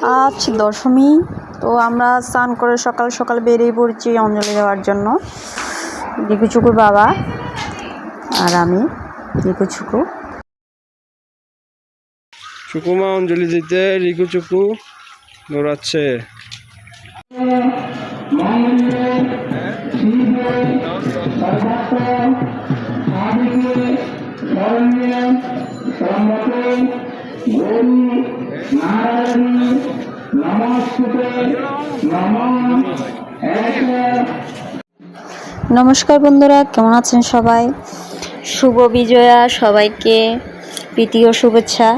আজ দশমী তো আমরা স্নান করে সকাল সকাল বেরিয়ে পড়ছি অঞ্জলি দেওয়ার জন্য। লিকুচুকুর বাবা আর আমি লিকুচুকু সুকুমা অঞ্জলি দিতে নমস্কার বন্ধুরা, কেমন আছেন সবাই? শুভ বিজয়া সবাইকে, প্রীতি ও শুভেচ্ছা।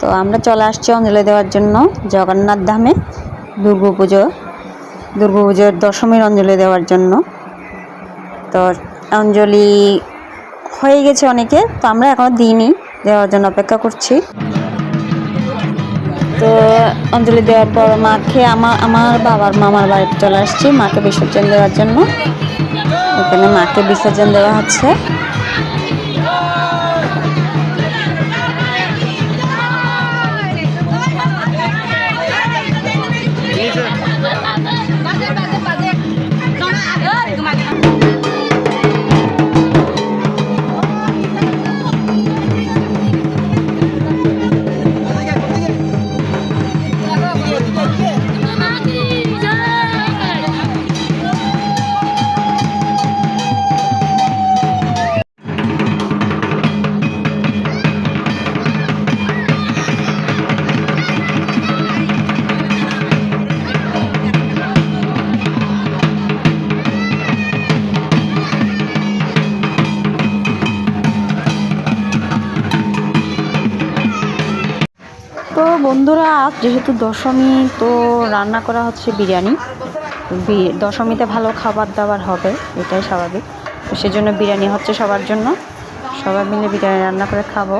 তো আমরা চলে আসছি অঞ্জলি দেওয়ার জন্য জগন্নাথ ধামে দুর্গা পুজো, দুর্গা পুজোর দশমীর অঞ্জলি দেওয়ার জন্য। তো অঞ্জলি হয়ে গেছে অনেকে তো আমরা এখনও দিইনি, দেওয়ার জন্য অপেক্ষা করছি। অঞ্জলি দেওয়ার পর মাকে আমার আমার বাবার মামার বাড়িতে চলে আসছি, মাকে বিসর্জন দেওয়ার জন্য। এখানে মাকে বিসর্জন দেওয়া হচ্ছে। তো বন্ধুরা, আজ যেহেতু দশমী, তো রান্না করা হচ্ছে বিরিয়ানি। দশমীতে ভালো খাবার দাবার হবে, এটাই স্বাভাবিক। তো সেজন্য বিরিয়ানি হচ্ছে সবার জন্য। সবাই মিলে বিরিয়ানি রান্না করে খাব।